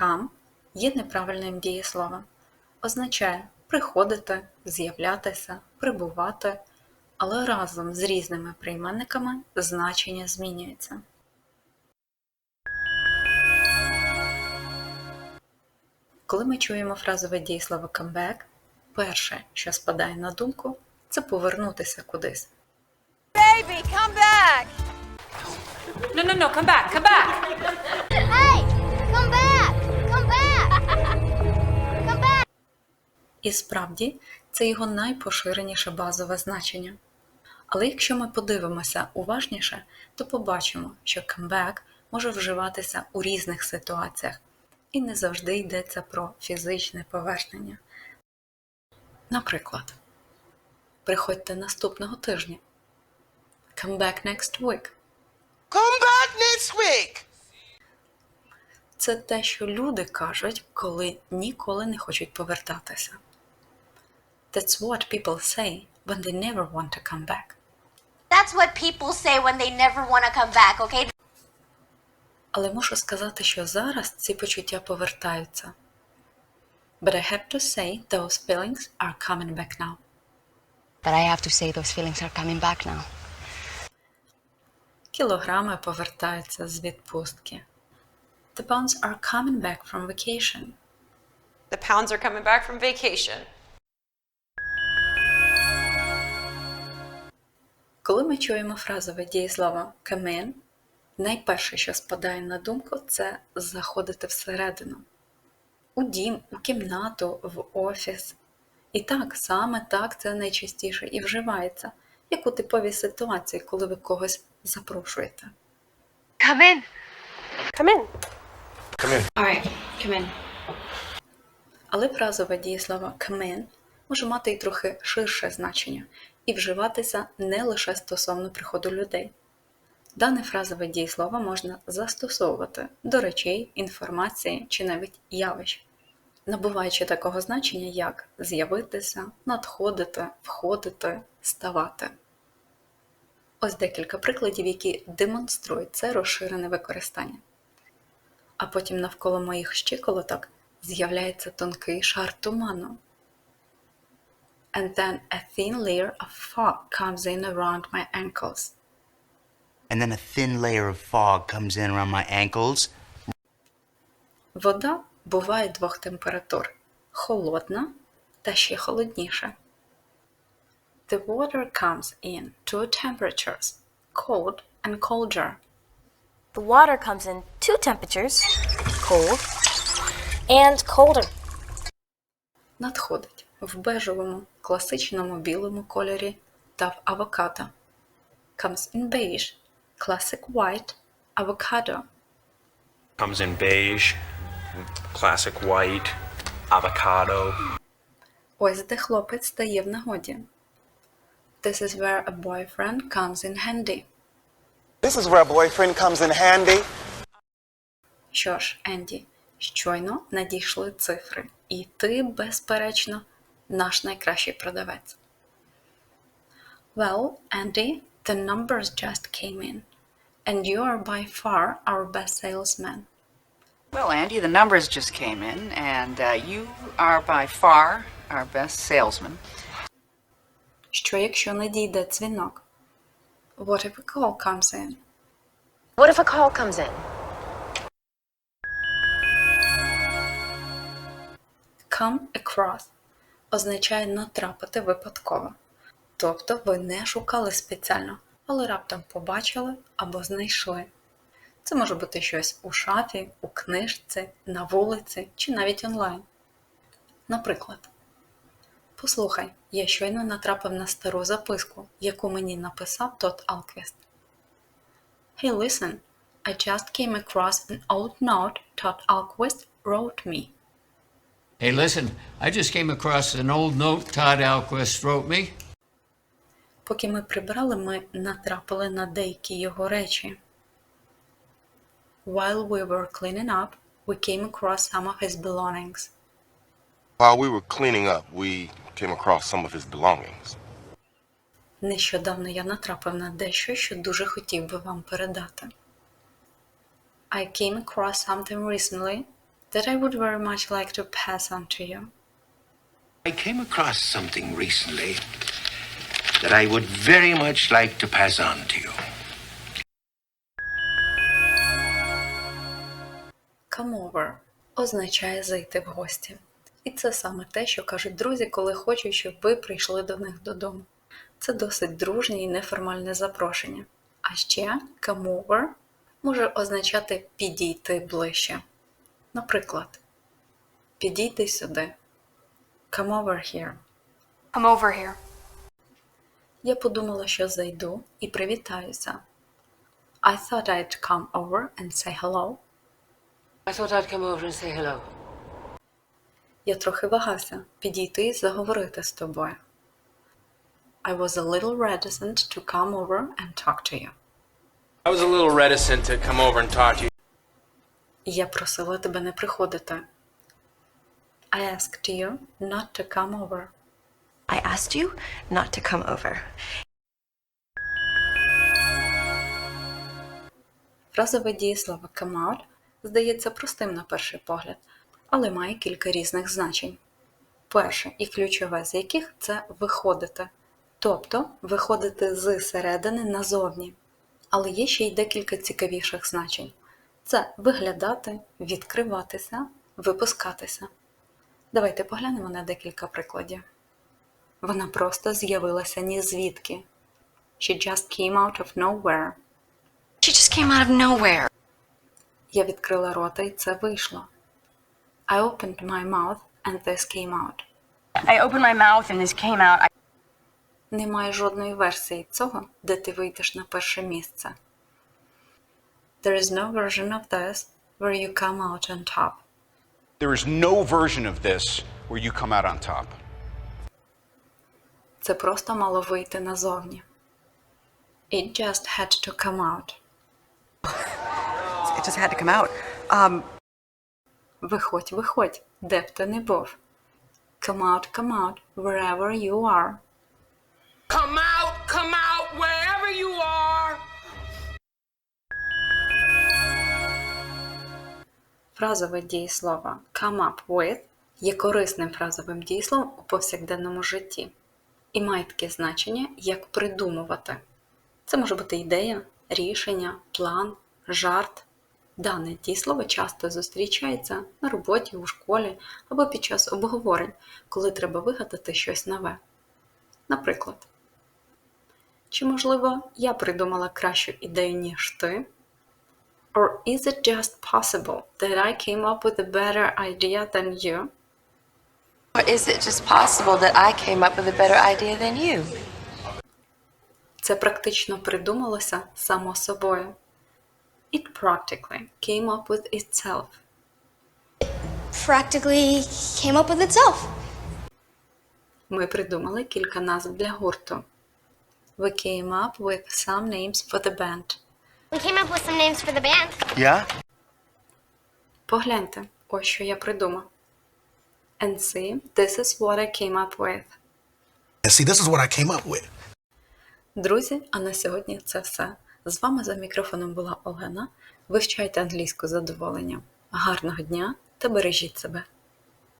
come є неправильним дієсловом. Означає приходити, з'являтися, прибувати, але разом з різними прийменниками значення змінюється. Коли ми чуємо фразове дієслово come back, перше, що спадає на думку, це повернутися кудись. Baby, come back! No, no, no, come back, come back. Hey! Come back! І справді це його найпоширеніше базове значення. Але якщо ми подивимося уважніше, то побачимо, що back може вживатися у різних ситуаціях, і не завжди йдеться про фізичне повернення. Наприклад, приходьте наступного тижня. Come back next week. Come back next week. Це те, що люди кажуть, коли ніколи не хочуть повертатися. That's what people say when they never want to come back. That's what people say when they never want to come back, okay? Але мушу сказати, що зараз ці почуття повертаються. But I have to say those feelings are coming back now. But I have to say those feelings are coming back now. Кілограми повертаються з відпустки. The pounds are coming back from vacation. The pounds are coming back from vacation. Коли ми чуємо фразове дієслово come in, найперше, що спадає на думку, це заходити всередину. У дім, у кімнату, в офіс. І так, саме так це найчастіше і вживається, як у типовій ситуації, коли ви когось запрошуєте. Come in. Come in. All right, come in. Але фразове дієслово come in може мати й трохи ширше значення і вживатися не лише стосовно приходу людей. Дане фразове дієслово можна застосовувати до речей, інформації чи навіть явищ, набуваючи такого значення, як з'явитися, надходити, входити, ставати. Ось декілька прикладів, які демонструють це розширене використання. А потім навколо моїх щиколоток з'являється тонкий шар туману. And then a thin layer of fog comes in around my ankles. and then a thin layer of fog comes in around my ankles. Вода буває двох температур холодна та ще холодніша. The water comes in two temperatures cold and colder. The water comes in two temperatures cold and colder. Надходить в бежевому, класичному білому кольорі та в авокадо. Comes in beige, classic white, avocado. comes in beige, classic white, avocado. Ось де хлопець стає в нагоді. This is where a boyfriend comes in handy. This is where a boyfriend comes in handy. Що ж, Енді, щойно надійшли цифри, і ти, безперечно, наш найкращий продавець. Well, Andy, the numbers just came in, and you are by far our best salesman. Well, Andy, the numbers just came in, and uh, you are by far our best salesman. Що якщо надійде дзвінок? What if a call comes in? What if a call comes in? Come across означає натрапити випадково. Тобто ви не шукали спеціально, але раптом побачили або знайшли. Це може бути щось у шафі, у книжці, на вулиці чи навіть онлайн. Наприклад, послухай, я щойно натрапив на стару записку, яку мені написав Тот Алквіст. Hey, listen, I just came across an old note Todd Alquist wrote me. Hey, listen, I just came across an old note Todd Alquist wrote me. Поки ми прибрали, ми натрапили на деякі його речі. While we were cleaning up, we came across some of his belongings. While we were cleaning up, we came across some of his belongings. Нещодавно я натрапив на дещо, що дуже хотів би вам передати. I came across something recently that I would very much like to pass on to you. I came across something recently that I would very much like to pass on to you. Come over означає зайти в гості. І це саме те, що кажуть друзі, коли хочуть, щоб ви прийшли до них додому. Це досить дружнє і неформальне запрошення. А ще come over може означати підійти ближче. Наприклад, підійди сюди. Come over here. Come over here. Я подумала, що зайду і привітаюся. I thought I'd come over and say hello. I thought I'd come over and say hello. Я трохи вагався підійти і заговорити з тобою. I was a little reticent to come over and talk to you. I was a little reticent to come over and talk to you. Я просила тебе не приходити. I asked you not to come over. I asked you not to come over. Фразове дієслово come out здається простим на перший погляд, але має кілька різних значень. Перше і ключове з яких це виходити, тобто виходити з середини назовні. Але є ще й декілька цікавіших значень: це виглядати, відкриватися, випускатися. Давайте поглянемо на декілька прикладів. Вона просто з'явилася ні звідки. She just came out of nowhere. She just came out of nowhere. Я відкрила рота і це вийшло. I opened my mouth and this came out. I opened my mouth and this came out. I- Немає жодної версії цього, де ти вийдеш на перше місце. There is no version of this where you come out on top. There is no version of this where you come out on top. Це просто мало вийти назовні. It just had to come out. It just had to come out. Um, Виходь, виходь, де б ти не був. Come out, come out, wherever you are. Come out, Фразове дієслово come up with є корисним фразовим дієсловом у повсякденному житті і має таке значення, як придумувати. Це може бути ідея, рішення, план, жарт. Дане дієслово часто зустрічається на роботі, у школі або під час обговорень, коли треба вигадати щось нове. Наприклад, чи можливо я придумала кращу ідею, ніж ти? Or is it just possible that I came up with a better idea than you? Or is it just possible that I came up with a better idea than you? Це практично придумалося само собою. It practically came up with itself. Practically came up with itself. Ми придумали кілька назв для гурту. We came up with some names for the band. We came up with some names for the band. Yeah? Погляньте, ось що я придумав. And see, this is what I came up with. And see, this is what I came up with. Друзі, а на сьогодні це все. З вами за мікрофоном була Олена. Вивчайте англійську з задоволенням. Гарного дня та бережіть себе!